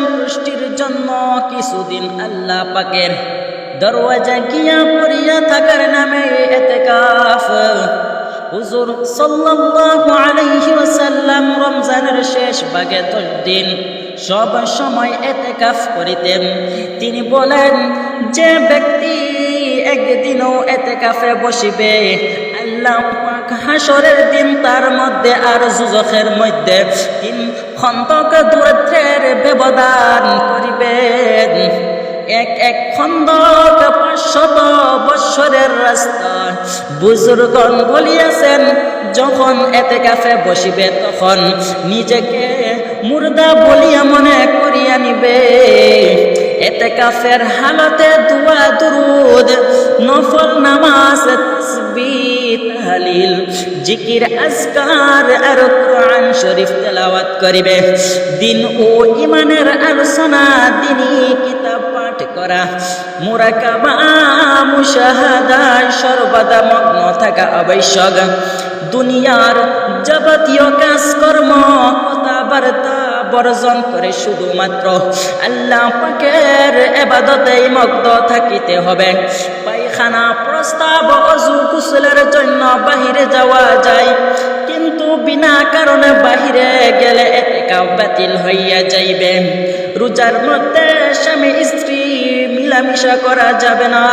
সন্তুষ্টির জন্য কিছুদিন আল্লাহ পাকের দরওয়াজা গিয়া পড়িয়া থাকার নামে এতেকাফ। হুজুর সাল্লাল্লাহু আলাইহি ওয়াসাল্লাম রমজানের শেষ ভাগে দশ দিন সব সময় এতেকাফ করিতেন। তিনি বলেন, যে ব্যক্তি একদিনও এতে কাফে বসিবে, আল্লাহ হাসরের দিন তার মধ্যে আর যুজখের মধ্যে তিন খন্দক দূরত্বের ব্যবধান করিবেন। এক এক খন্দক পাঁচশত বৎসরের রাস্তা। বুজুর্গন বলিয়াছেন, যখন এতে কাফে বসিবে, তখন নিজেকে মুর্দা বলিয়া মনে করিয়া নিবে। এতে কাফের হালতে দুয়া দুরুদ, নফল নামাজ তাহলিল জিকির, আজকার, আর কোরআন শরীফ তেলাওয়াত করিবে। দিন ও ইমানের আলোচনা, দিনই কিতাব পাঠ করা। মুরাকাবা মুশাহাদায় সর্বদা মগ্ন থাকা আবশ্যক। দুনিয়ার যাবতীয় কাজকর্ম, কথাবার্তা বর্জন করে শুধুমাত্র আল্লাহ পাকের এবাদতেই মগ্ন থাকিতে হবে। পায়খানা প্রস্তাব অজু কুশলের জন্য বাহিরে যাওয়া যায়। কিন্তু বিনা কারণে বাহিরে গেলে এতেকাও বাতিল হইয়া যাইবে। রোজার মধ্যে স্বামী, স্ত্রী মিলামিশা করা যাবে না।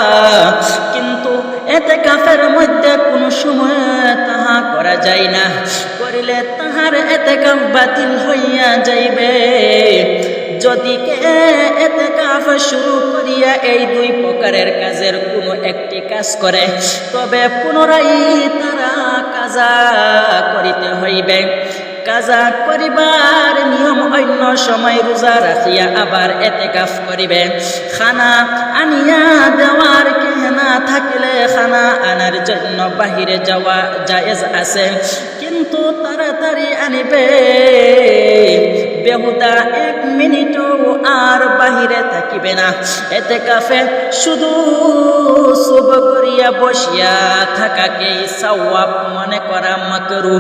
কিন্তু এতে কাফের মধ্যে কোনো সময় তাহা করা যায় না। করিলে তাহার এতে কাফ বাতিল হইয়া যাইবে। যদি কাফ শুরু করিয়া এই দুই প্রকারের কাজের কোনো একটি কাজ করে, তবে পুনরায় তারা কাজা করিতে হইবে। কাজা করিবার নিয়ম অন্য সময় রোজা রাখিয়া আবার এতে কাফ করিবে। খানা আনিয়া দেওয়ার কেহনা থাকিলে খানা আনার জন্য বাহিরে যাওয়া জায়েজ আছে। কিন্তু তাড়াতাড়ি আনিবে। বেহুদা এক মিনিটও আর বাহিরে থাকিবে না। এতে কাফে শুধু শুভ করিয়া বসিয়া থাকাকেই সওয়াব মনে করা মাকরু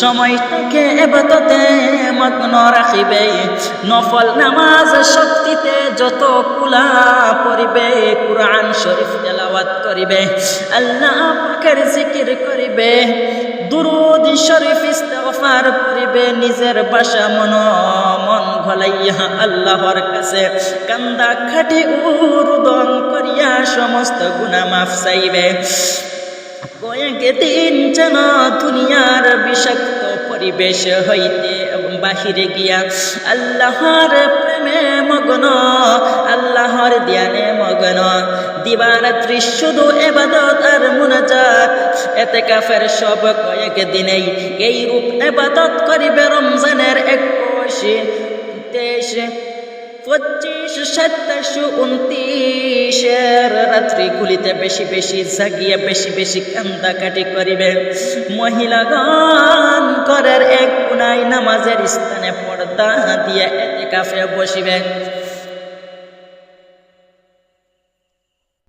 সময়টাকে এবাদতে মগ্ন রাখিবে। নফল নামাজ শক্তিতে যত কুলা পড়িবে, কুরআন শরীফ তেলাওয়াত করিবে, আল্লাহ পাকের জিকির করিবে, দুরুদ শরীফ ইস্তেগফার করিবে, নিজের বাসা মন মন ভলাইয়া আল্লাহর কাছে কান্দা খাটি উরুদন করিয়া সমস্ত গুনাহ মাফ চাইবে। কয়েকদিন যেন দুনিয়ার বিষাক্ত পরিবেশ হইতে বাহিরে গিয়া আল্লাহর প্রেমে মগ্ন, আল্লাহর ধ্যানে মগ্ন। দিবারাত্রি শুধু এবাদত আর মুনাজাত। এতে কাফের সব কয়েক দিনেই এই রূপ এবাদত করিবে। রমজানের একুশে, তেইশে পঁচিশ, সাতাশো উনত্রিশের রাত্রি গুলিতে বেশি বেশি জাগিয়া বেশি বেশি কান্দাকাটি করিবে। মহিলাগণ করার এক কোনায় নামাজের স্থানে পর্দা দিয়ে এতে কাফে বসিবে।